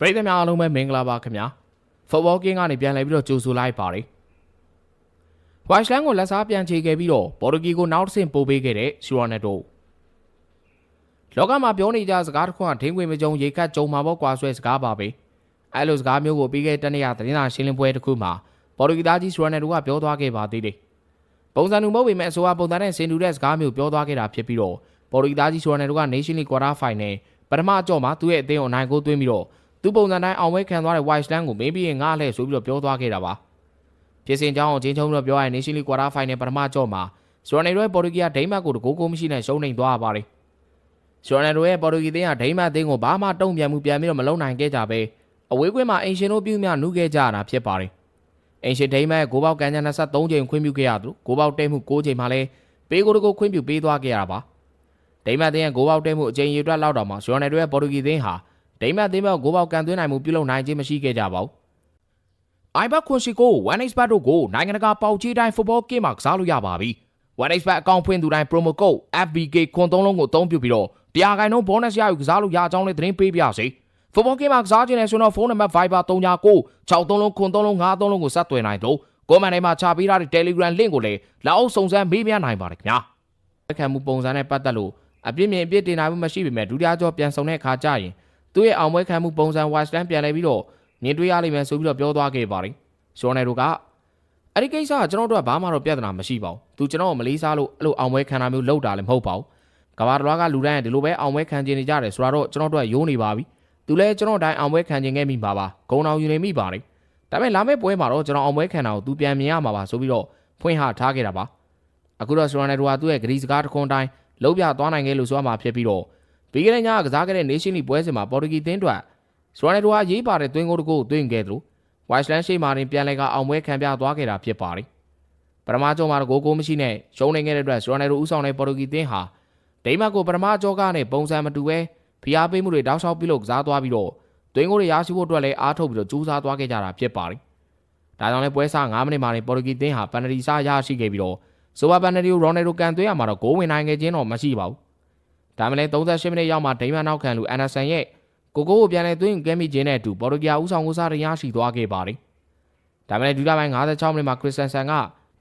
ပရိသတ်များအားလုံးပဲမင်္ဂလာပါခင်ဗျာဖုတ်ဘောကင်းကနေပြန်လည်ပြီးတော့ကြိုဆိုလိုက်ပါတယ်ဝိုင်စလန်ကိုလက်စားပြန်ချေခဲ့ပြီးတော့ဘော်ဒဂီကိုနောက်တစ်ဆင့်ပို့ပေးခဲ့တဲ့ရှူရိုနယ်တိုလောကမှာပြောနေကြစကားတစ်ခုကဒင်းခွေမကြုံရေကတ်ကြုံမှာပေါ့ကွာဆွဲစကားပါပဲအဲလိုစကားမျိုးကိုပြီးခဲ့တဲ့နေ့ကသတင်းစာရှင်းလင်းပွဲတစ်ခုမှာဘော်ဒဂီသားကြီးရှူရိုနယ်တိုကပြောသွားခဲ့ပါသေးတယ်ပုံစံတူမဟုတ်ပေမဲ့အဆိုအပုံစံနဲ့ဆင်တူတဲ့စကားမျိုးပြောသွားခဲ့တာဖြစ်ပြီးတော့ဘော်ဒဂီသားကြီးရှူရိုနယ်တိုက Nation League Quarter Final ပထမအကြော့မှာသူ့ရဲ့အသင်းကိုအနိုင်ကိုသွင်းပြီးတော့ သူပုံစံတိုင်းအောင်ပွဲခံသွားတဲ့ White Sland ကိုမင်းပြီးရင်ငါ့လှည့်ဆိုပြီးတော့ပြောသွားခဲ့တာပါဖြစ်စဉ်ကြောင်းကိုချင်းချုံပြီးတော့ပြောရရင် Nation League Quarter Final ပထမအကြော့မှာဇော်နယ်ရိုရဲ့ပေါ်တူဂီကဒိန်းမတ်ကိုတကူကိုမရှိနဲ့ရှုံးနေသွားပါတယ်ဇော်နယ်ရိုရဲ့ပေါ်တူဂီသင်းကဒိန်းမတ်အသင်းကိုဘာမှတုံ့ပြန်မှုပြန်ပြီးတော့မလုံနိုင်ခဲ့ကြပဲအဝေးကွင်းမှာအင်ရှင်တို့ပြုမြနုခဲ့ကြတာဖြစ်ပါတယ်အင်ရှင်ဒိန်းမတ်ကိုဘောက်ကန်ချန်23ချိန်ခွင့်ပြုခဲ့ရသူကိုဘောက်တဲမှု6ချိန်မှာလဲပေးကိုတကူခွင့်ပြုပေးသွားခဲ့ရတာပါဒိန်းမတ်သင်းရဲ့ကိုဘောက်တဲမှုအချိန်ရေတွက်လောက်တော့မှာဇော်နယ်ရိုရဲ့ပေါ်တူဂီသင်းဟာ ဒိမတ်သင်းဘက်ကိုဘောက်ကန်သွင်းနိုင်မှုပြုလုပ်နိုင်ခြင်းမရှိခဲ့ကြပါဘူး။အိုင်ဘတ်ခွန်ရှိကို1 expert တို့ကိုနိုင်ငံတကာပေါက်ကြီးတိုင်း football game မှာကစားလို့ရပါပြီ။1 expert အကောင့်ဖွင့်သူတိုင်း promo code FBK ခွန်သုံးလုံးကိုအသုံးပြုပြီးတော့တရားခိုင်နှုန်း bonus ရယူကစားလို့ရအောင်လည်းသတင်းပေးပြစေ။ football game မှာကစားခြင်းနဲ့ဆိုတော့ဖုန်းနံပါတ် Viber 39 6သုံးလုံးခွန်သုံးလုံး5သုံးလုံးကိုဆက်သွယ်နိုင်တော့ကိုမန်တိုင်းမှာချပေးထားတဲ့ Telegram link ကိုလည်းလက်အောက်စုံစမ်းမေးမြန်းနိုင်ပါတယ်ခင်ဗျာ။ခံမှုပုံစံနဲ့ပတ်သက်လို့အပြစ်မြင်အပြစ်တင်နိုင်မှုမရှိပေမဲ့ဒုတိယကြောပြန်ဆောင်တဲ့အခါကျရင် သူ့ရဲ့အောင်ပွဲခံမှုပုံစံ Westland ပြန်လဲပြီးတော့မြင်တွေ့ရလိမ့်မယ်ဆိုပြီးတော့ပြောသွားခဲ့ပါတယ်။ရှောနယ်တို့ကအဲ့ဒီကိစ္စကကျွန်တော်တို့ကဘာမှတော့ပြဿနာမရှိပါဘူး။သူကျွန်တော်ကိုမလေးစားလို့အဲ့လိုအောင်ပွဲခံတာမျိုးလုပ်တာလည်းမဟုတ်ပါဘူး။ကဘာတလွားကလူတိုင်းကဒီလိုပဲအောင်ပွဲခံကျင်နေကြတယ်ဆိုတော့ကျွန်တော်တို့ကယိုးနေပါပြီ။သူလည်းကျွန်တော်တိုင်းအောင်ပွဲခံကျင်ခဲ့မိပါပါ။ဂုံတော်ယူနေမိပါတယ်။ဒါပေမဲ့လာမယ့်ပွဲမှာတော့ကျွန်တော်အောင်ပွဲခံတာကိုသူပြန်မြင်ရမှာပါဆိုပြီးတော့ဖွင့်ဟထားခဲ့တာပါ။အခုတော့စရိုနယ်တို့ကသူ့ရဲ့ဂရီစကားတစ်ခွန်းတိုင်းလုံးပြသွားနိုင်ခဲ့လို့ဆိုရမှာဖြစ်ပြီးတော့ ပြီးခဲ့တဲ့ညကကစားခဲ့တဲ့ Nation League ပွဲစဉ်မှာပေါ်တူဂီသင်းအတွက်စရိုနယ်တိုဟာရေးပါတဲ့သွင်းကိုတကိုသွင်းခဲ့သလို Westland ရှိမာတင်ပြန်လဲကအောင်ပွဲခံပြသွားခဲ့တာဖြစ်ပါတယ်။ပထမကြောမှာကိုကိုမရှိနဲ့ရှုံးနေခဲ့တဲ့အတွက်စရိုနယ်တိုဦးဆောင်တဲ့ပေါ်တူဂီသင်းဟာဒိမတ်ကိုပထမကြောကနဲ့ပုံစံမတူပဲဖိအားပေးမှုတွေတောက်လျှောက်ပြုလုပ်ကစားသွားပြီးတော့သွင်းကိုတွေရရှိဖို့အတွက်လည်းအားထုတ်ပြီးတော့ကြိုးစားသွားခဲ့ကြတာဖြစ်ပါတယ်။ဒါကြောင့်လည်းပွဲစား9မိနစ်မှာနေပေါ်တူဂီသင်းဟာပန်နတီစားရရှိခဲ့ပြီးတော့ဆိုပါပန်နတီကိုရော်နယ်တိုကန်သွင်းရမှာတော့ဂိုးဝင်နိုင်ခဲ့ခြင်းတော့မရှိပါဘူး။ ဒါမှလည်း38မိနစ်ရောက်မှဒိမန်နောက်ခံလူအန်ဒါဆန်ရဲ့ကိုကိုကိုပြန်လဲသွင်းကဲမိခြင်းနဲ့အတူပေါ်တူဂီယာဦးဆောင်ကိုစားရရရှိသွားခဲ့ပါတယ်။ဒါမှလည်းဒူလာပိုင်း56မိနစ်မှာခရစ်စတန်ဆန်က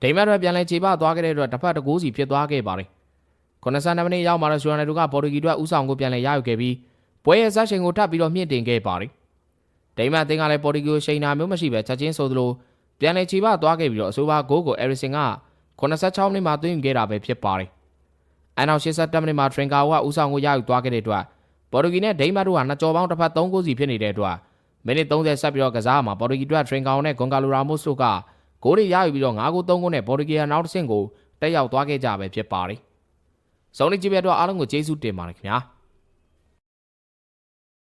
ဒိမန်တွေပြန်လဲခြေပသွားခဲ့တဲ့အတွက်တစ်ဖက်တစ်ကိုးစီဖြစ်သွားခဲ့ပါတယ်။92မိနစ်ရောက်မှတော့ဆူရနယ်တို့ကပေါ်တူဂီတို့ဦးဆောင်ကိုပြန်လဲရယူခဲ့ပြီးပွဲရဲ့ဇက်ရှင်ကိုထပ်ပြီးတော့မြင့်တင်ခဲ့ပါတယ်။ဒိမန်တင်ကလည်းပေါ်တူဂီကိုရှိန်နာမျိုးမရှိပဲချက်ချင်းဆိုသလိုပြန်လဲခြေပသွားခဲ့ပြီးတော့အဆိုပါဂိုးကိုအဲရီဆင်က86မိနစ်မှာသွင်းခဲ့တာပဲဖြစ်ပါတယ်။ အနောက်87မိနစ်မှာထရင်ကာကဦးဆောင်ကိုရယူသွားခဲ့တဲ့အတွက်ပေါ်တူဂီနဲ့ဒိန်းမတ်တို့ဟာနှစ်ကြော်ပေါင်းတစ်ဖက်3ဂိုးစီဖြစ်နေတဲ့အတွက်မိနစ်30ဆက်ပြီးတော့ကစားမှာပေါ်တူဂီတို့ထရင်ကာနဲ့ဂွန်ကာလိုရာမို့စ်တို့ကဂိုးတွေရယူပြီးတော့9ဂိုး3ဂိုးနဲ့ပေါ်တူဂီကနောက်တစ်ဆင့်ကိုတက်ရောက်သွားခဲ့ကြပဲဖြစ်ပါတယ်။စုံနေကြည့်ပြတော့အားလုံးကိုကျေးဇူးတင်ပါတယ်ခင်ဗျာ။